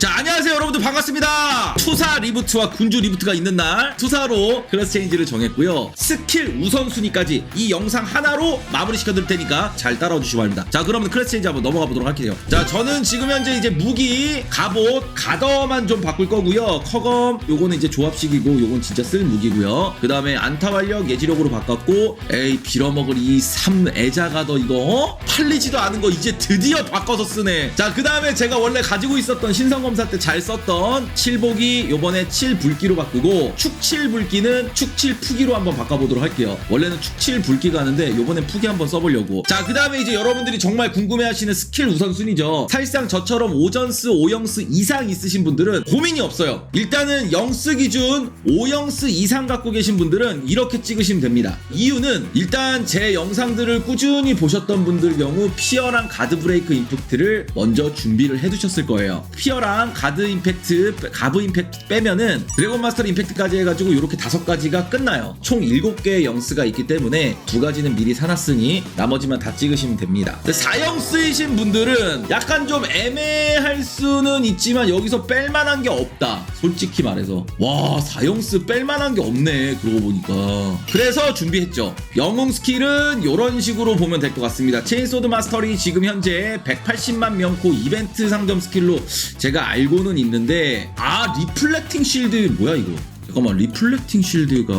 자 안녕하세요 여러분들. 반갑습니다. 투사 리부트와 군주 리부트가 있는 날 투사로 클래스 체인지를 정했고요. 스킬 우선순위까지 이 영상 하나로 마무리 시켜드릴 테니까 잘 따라와 주시기 바랍니다. 자 그러면 클래스 체인지 한번 넘어가 보도록 할게요. 자 저는 지금 현재 이제 무기 갑옷 가더만 좀 바꿀 거고요. 커검 요거는 이제 조합식이고 요건 진짜 쓸 무기고요. 그 다음에 안타완력 예지력으로 바꿨고 에이 빌어먹을 이 삼애자 가더 이거 어? 팔리지도 않은 거 이제 드디어 바꿔서 쓰네. 자 그 다음에 제가 원래 가지고 있었던 신성검 사 때 잘 썼던 칠복이 요번에 칠불기로 바꾸고 축칠불기는 축칠푸기로 한번 바꿔보도록 할게요. 원래는 축칠불기가 하는데 요번엔 푸기 한번 써보려고. 자 그 다음에 이제 여러분들이 정말 궁금해하시는 스킬 우선순위죠. 사실상 저처럼 오전스 오영스 이상 있으신 분들은 고민이 없어요. 일단은 영스 기준 오영스 이상 갖고 계신 분들은 이렇게 찍으시면 됩니다. 이유는 일단 제 영상들을 꾸준히 보셨던 분들 경우 피어랑 가드 브레이크 임팩트를 먼저 준비를 해두셨을 거예요. 피어랑 가드 임팩트 가브 임팩트 빼면은 드래곤 마스터 임팩트까지 해가지고 이렇게 다섯 가지가 끝나요. 총 일곱 개의 영스가 있기 때문에 두 가지는 미리 사놨으니 나머지만 다 찍으시면 됩니다. 4영스이신 분들은 약간 좀 애매할 수는 있지만 여기서 뺄만한 게 없다. 솔직히 말해서. 와 4영스 뺄만한 게 없네 그러고 보니까. 그래서 준비했죠. 영웅 스킬은 이런 식으로 보면 될 것 같습니다. 체인소드 마스터리 지금 현재 180만 명코 이벤트 상점 스킬로 제가 알고는 있는데 아 리플렉팅 실드 뭐야 이거 잠깐만 리플렉팅 실드가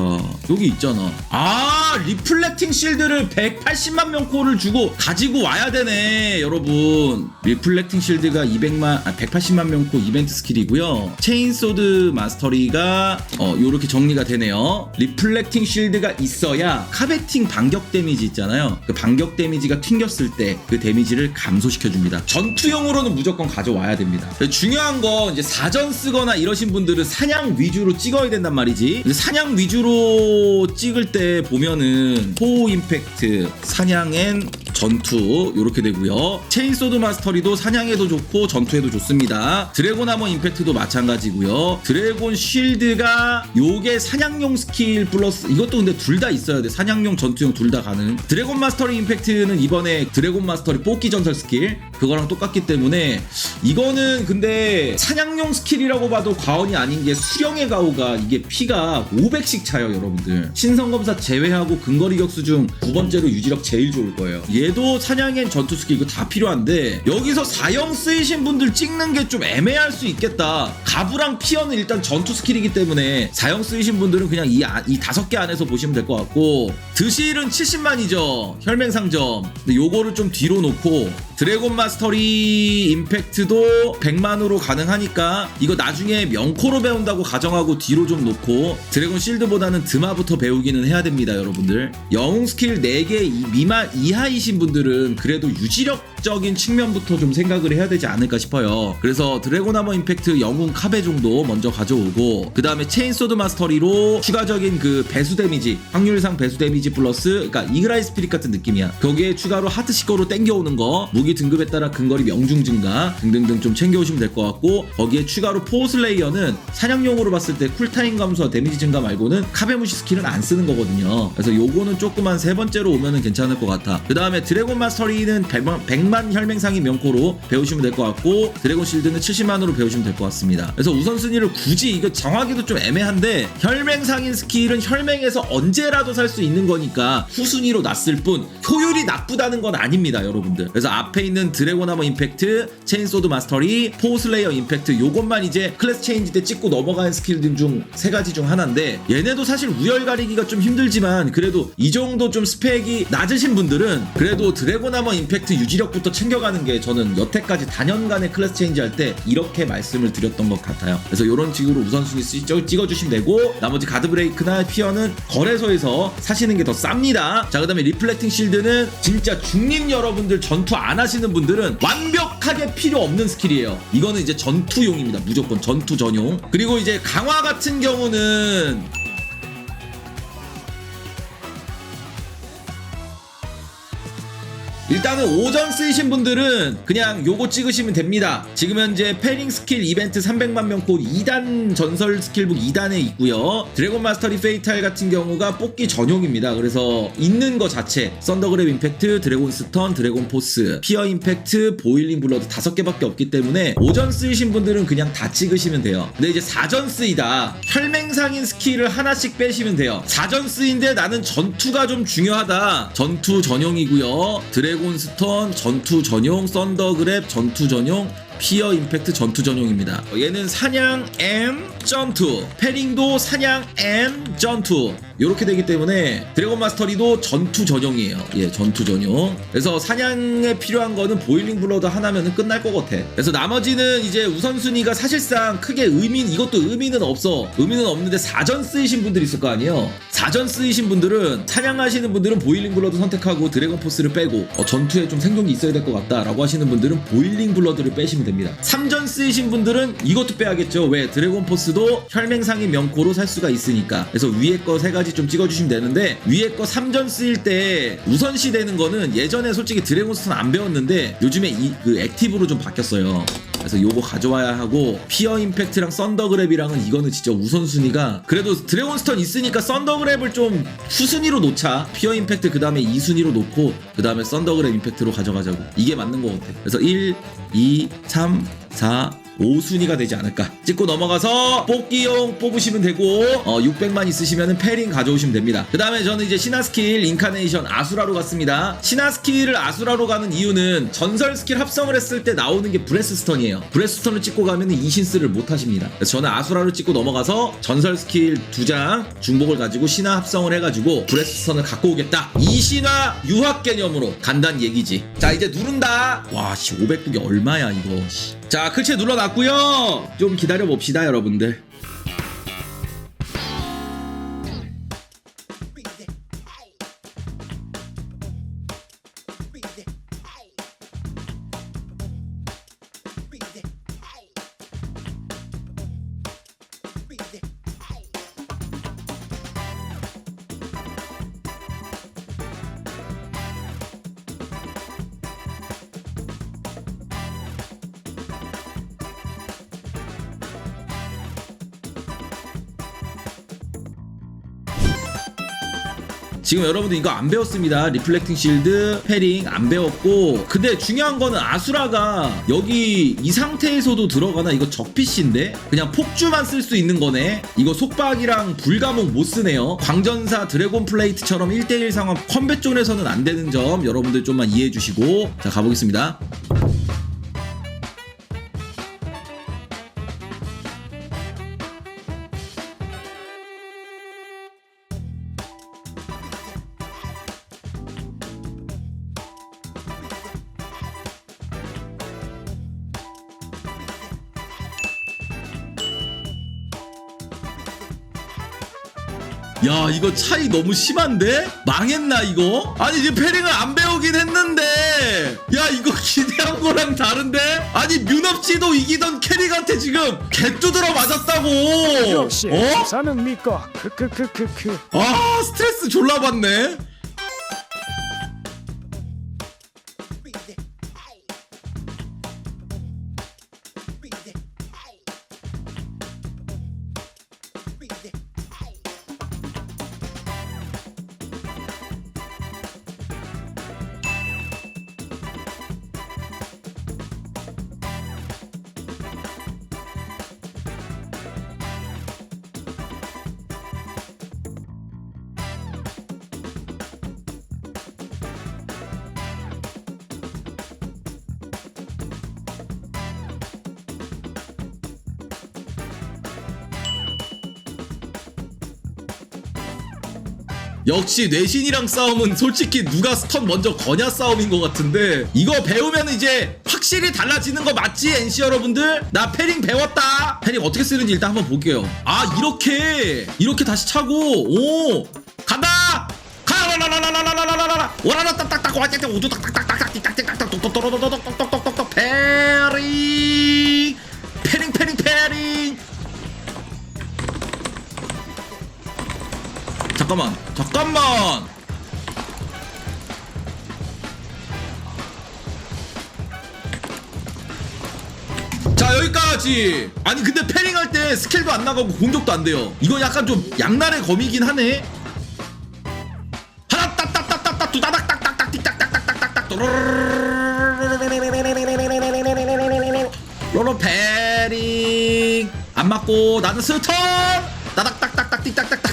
여기 있잖아. 아 리플렉팅 실드를 180만 명 코를 주고 가지고 와야 되네 여러분. 리플렉팅 실드가 200만 아 180만 명 코 이벤트 스킬이고요. 체인소드 마스터리가 어 요렇게 정리가 되네요. 리플렉팅 실드가 있어야 카베팅 반격 데미지 있잖아요. 그 반격 데미지가 튕겼을 때 그 데미지를 감소시켜 줍니다. 전투용으로는 무조건 가져와야 됩니다. 중요한 건 이제 사전 쓰거나 이러신 분들은 사냥 위주로 찍어야 된단 말이지. 사냥 위주로 찍을 때 보면은 포 임팩트 사냥엔 전투 이렇게 되고요. 체인소드 마스터리도 사냥에도 좋고 전투에도 좋습니다. 드래곤 하머 임팩트도 마찬가지고요. 드래곤 쉴드가 요게 사냥용 스킬 플러스 이것도 근데 둘 다 있어야 돼. 사냥용 전투용 둘 다 가능. 드래곤 마스터리 임팩트는 이번에 드래곤 마스터리 뽑기 전설 스킬 그거랑 똑같기 때문에 이거는 근데 사냥용 스킬이라고 봐도 과언이 아닌 게 수령의 가오가 이게 피가 500씩 차요 여러분들. 신성검사 제외하고 근거리 격수 중 두 번째로 유지력 제일 좋을 거예요. 얘도 사냥엔 전투 스킬 이거 다 필요한데 여기서 사형 쓰이신 분들 찍는 게 좀 애매할 수 있겠다. 가부랑 피어는 일단 전투 스킬이기 때문에 사형 쓰이신 분들은 그냥 이, 아- 이 다섯 개 안에서 보시면 될 것 같고 드실은 70만이죠 혈맹상점. 근데 요거를 좀 뒤로 놓고 드래곤 마스터리 임팩트도 100만으로 가능하니까 이거 나중에 명코로 배운다고 가정하고 뒤로 좀 놓고 드래곤 실드보다는 드마부터 배우기는 해야 됩니다 여러분들. 영웅 스킬 4개 이- 미만 이하이신 분들은 그래도 유지력적인 측면부터 좀 생각을 해야 되지 않을까 싶어요. 그래서 드래곤 하머 임팩트 영웅 카베 정도 먼저 가져오고 그 다음에 체인소드 마스터리로 추가적인 그 배수 데미지 확률상 배수 데미지 플러스 그러니까 이그라이 스피릿 같은 느낌이야. 거기에 추가로 하트 시거로 땡겨오는 거 무기 등급에 따라 근거리 명중 증가 등등등 좀 챙겨오시면 될 것 같고 거기에 추가로 포슬레이어는 사냥용으로 봤을 때 쿨타임 감소와 데미지 증가 말고는 카베무시 스킬은 안 쓰는 거거든요. 그래서 요거는 한세 번째로 오면은 괜찮을 것 같아. 그 다음에 드래곤 마스터리는 100만, 100만 혈맹상이 명코로 배우시면 될 것 같고 드래곤 실드는 70만으로 배우시면 될 것 같습니다. 그래서 우선순위를 굳이 이거 정하기도 좀 애매한데 혈맹상인 스킬은 혈맹에서 언제라도 살 수 있는 거니까 후순위로 놨을 뿐 효율이 나쁘다는 건 아닙니다 여러분들. 그래서 앞에 있는 드래곤 하머 임팩트 체인소드 마스터리 포슬레이어 임팩트 요것만 이제 클래스 체인지 때 찍고 넘어가는 스킬들 중세 가지 중 하나인데 얘네도 사실 우열 가리기가 좀 힘들지만 그래도 이 정도 좀 스펙이 낮으신 분들은 그래도 드래곤 하머 임팩트 유지력부터 챙겨가는 게 저는 여태까지 단연간의 클래스 체인지 할 때 이렇게 말씀을 드렸던 것 같아요. 그래서 이런 식으로 우선순위 찍어주시면 되고 나머지 가드 브레이크나 피어는 거래소에서 사시는 게 더 쌉니다. 자 그 다음에 리플렉팅 실드는 진짜 중립 여러분들 전투 안 하시는 분들은 완벽하게 필요 없는 스킬이에요. 이거는 이제 전투용입니다. 무조건 전투 전용. 그리고 이제 강화 같은 경우는 일단은 오전 쓰이신 분들은 그냥 요거 찍으시면 됩니다. 지금 현재 패링 스킬 이벤트 300만 명코 2단 전설 스킬북 2단에 있고요. 드래곤 마스터리 페이탈 같은 경우가 뽑기 전용입니다. 그래서 있는 거 자체 썬더그랩 임팩트, 드래곤 스턴, 드래곤 포스, 피어 임팩트, 보일링 블러드 다섯 개밖에 없기 때문에 오전 쓰이신 분들은 그냥 다 찍으시면 돼요. 근데 이제 사전 쓰이다 혈맹상인 스킬을 하나씩 빼시면 돼요. 사전 쓰인데 나는 전투가 좀 중요하다. 전투 전용이고요. 드래곤 스턴 전투 전용, 썬더그랩 전투 전용, 피어 임팩트 전투 전용입니다. 얘는 사냥 M 전투, 패링도 사냥 M 전투 이렇게 되기 때문에 드래곤 마스터리도 전투 전용이에요. 예, 전투 전용. 그래서 사냥에 필요한 거는 보일링 블러드 하나면은 끝날 것 같아. 그래서 나머지는 이제 우선순위가 사실상 크게 의미 이것도 의미는 없어. 의미는 없는데 사전 쓰이신 분들 있을 거 아니에요. 사전 쓰이신 분들은 사냥하시는 분들은 보일링 블러드 선택하고 드래곤 포스를 빼고 어, 전투에 좀 생존이 있어야 될 것 같다라고 하시는 분들은 보일링 블러드를 빼시면 됩니다. 3전 쓰이신 분들은 이것도 빼야겠죠. 왜 드래곤 포스도 혈맹상의 명코로 살 수가 있으니까. 그래서 위에 거 세 가지 좀 찍어주시면 되는데 위에 거 3전 쓰일 때 우선시 되는 거는 예전에 솔직히 드래곤 스톤 안 배웠는데 요즘에 이 그 액티브로 좀 바뀌었어요. 그래서 요거 가져와야 하고 피어 임팩트랑 썬더그랩이랑은 이거는 진짜 우선순위가 그래도 드래곤스턴 있으니까 썬더그랩을 좀 후순위로 놓자. 피어 임팩트 그 다음에 2순위로 놓고 그 다음에 썬더그랩 임팩트로 가져가자고. 이게 맞는 것 같아. 그래서 1 2 3 4 5순위가 되지 않을까. 찍고 넘어가서 뽑기용 뽑으시면 되고 어, 600만 있으시면 패링 가져오시면 됩니다. 그 다음에 저는 이제 신화 스킬 인카네이션 아수라로 갔습니다. 신화 스킬을 아수라로 가는 이유는 전설 스킬 합성을 했을 때 나오는 게 브레스 스턴이에요. 브레스 스턴을 찍고 가면 이신스를 못 하십니다. 그래서 저는 아수라로 찍고 넘어가서 전설 스킬 두 장 중복을 가지고 신화 합성을 해가지고 브레스 스턴을 갖고 오겠다. 이 신화 유학 개념으로 간단 얘기지. 자 이제 누른다. 와씨 500국이 얼마야 이거. 씨. 자 클체 눌러놨고요. 좀 기다려 봅시다 여러분들 지금 여러분들 이거 안 배웠습니다. 리플렉팅 실드, 패링 안 배웠고 근데 중요한 거는 아수라가 여기 이 상태에서도 들어가나 이거 적피시인데 그냥 폭주만 쓸 수 있는 거네. 이거 속박이랑 불가목 못 쓰네요. 광전사 드래곤 플레이트처럼 1대1 상황 컴뱃 존에서는 안 되는 점 여러분들 좀만 이해해 주시고 자 가보겠습니다. 야 이거 차이 너무 심한데? 망했나 이거? 아니 이제 패링을 안 배우긴 했는데 야 이거 기대한 거랑 다른데? 아니 뮌업지도 이기던 캐릭한테 지금 개뚜들어 맞았다고 역시 어? 사는 믿고 크크크크크 아 스트레스 졸라 받네 역시 뇌신이랑 싸움은 솔직히 누가 스턴 먼저 거냐 싸움인 것 같은데 이거 배우면 이제 확실히 달라지는 거 맞지 NC 여러분들? 나 패링 배웠다 패링 어떻게 쓰는지 일단 한번 볼게요 아 이렇게 이렇게 다시 차고 오 간다 가라라라라라라라라라 와라라 딱딱딱 와딱딱 우두 딱딱딱딱딱 틱딱틱딱딱 똑똑똑똑똑똑똑똑똑똑 패링 잠깐만 잠깐만 자 여기까지 아니 근데 패링할 때 스킬도 안 나가고 공격도 안 돼요 이건 약간 좀 양날의 검이긴 하네 하나 딱딱딱딱딱 두 따닥 딱딱딱 딱딱딱딱딱딱 로로 패링 안 맞고 나는 스턴 따닥딱딱딱 딱딱딱 딱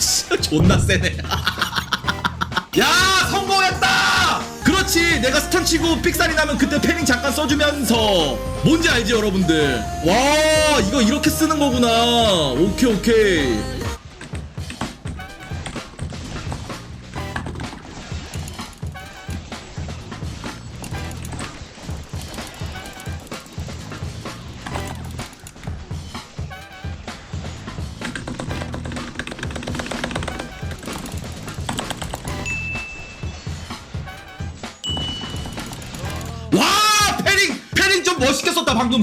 존나 세네. 야 성공했다! 그렇지 내가 스턴 치고 삑살이 나면 그때 패링 잠깐 써주면서. 뭔지 알지 여러분들? 와 이거 이렇게 쓰는 거구나. 오케이 오케이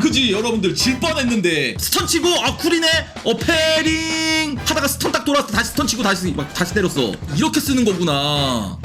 그지 여러분들 질 뻔했는데. 스턴 치고 아 쿨이네. 어 패링! 하다가 스턴 딱 돌아서 다시 스턴 치고 다시 막 다시 때렸어. 이렇게 쓰는 거구나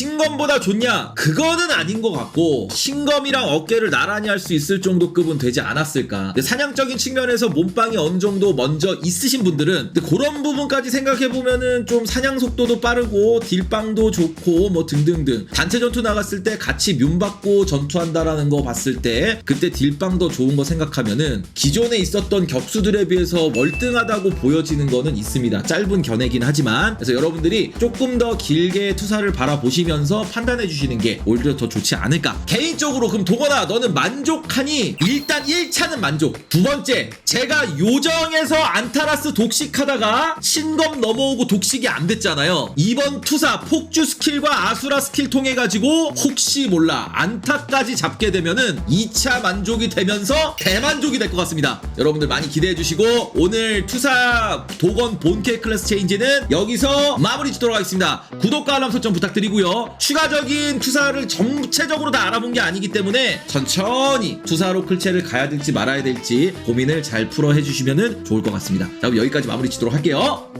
신검보다 좋냐? 그거는 아닌 것 같고 신검이랑 어깨를 나란히 할 수 있을 정도 급은 되지 않았을까. 사냥적인 측면에서 몸빵이 어느 정도 먼저 있으신 분들은 그런 부분까지 생각해 보면은 좀 사냥 속도도 빠르고 딜빵도 좋고 뭐 등등등 단체 전투 나갔을 때 같이 뮨받고 전투한다라는 거 봤을 때 그때 딜빵도 좋은 거 생각하면은 기존에 있었던 격수들에 비해서 월등하다고 보여지는 거는 있습니다. 짧은 견해긴 하지만 그래서 여러분들이 조금 더 길게 투사를 바라보시면 서 판단해 주시는 게 오히려 더 좋지 않을까. 개인적으로 그럼 도건아 너는 만족하니 일단 1차는 만족. 두 번째 제가 요정에서 안타라스 독식하다가 신검 넘어오고 독식이 안 됐잖아요. 이번 투사 폭주 스킬과 아수라 스킬 통해 가지고 혹시 몰라 안타까지 잡게 되면은 2차 만족이 되면서 대만족이 될 것 같습니다. 여러분들 많이 기대해 주시고 오늘 투사 도건 본캐 클래스 체인지는 여기서 마무리 짓도록 하겠습니다. 구독과 알람 설정 부탁드리고요. 추가적인 투사를 전체적으로 다 알아본 게 아니기 때문에 천천히 투사로 클체를 가야 될지 말아야 될지 고민을 잘 풀어 해주시면 좋을 것 같습니다. 자 그럼 여기까지 마무리 짓도록 할게요.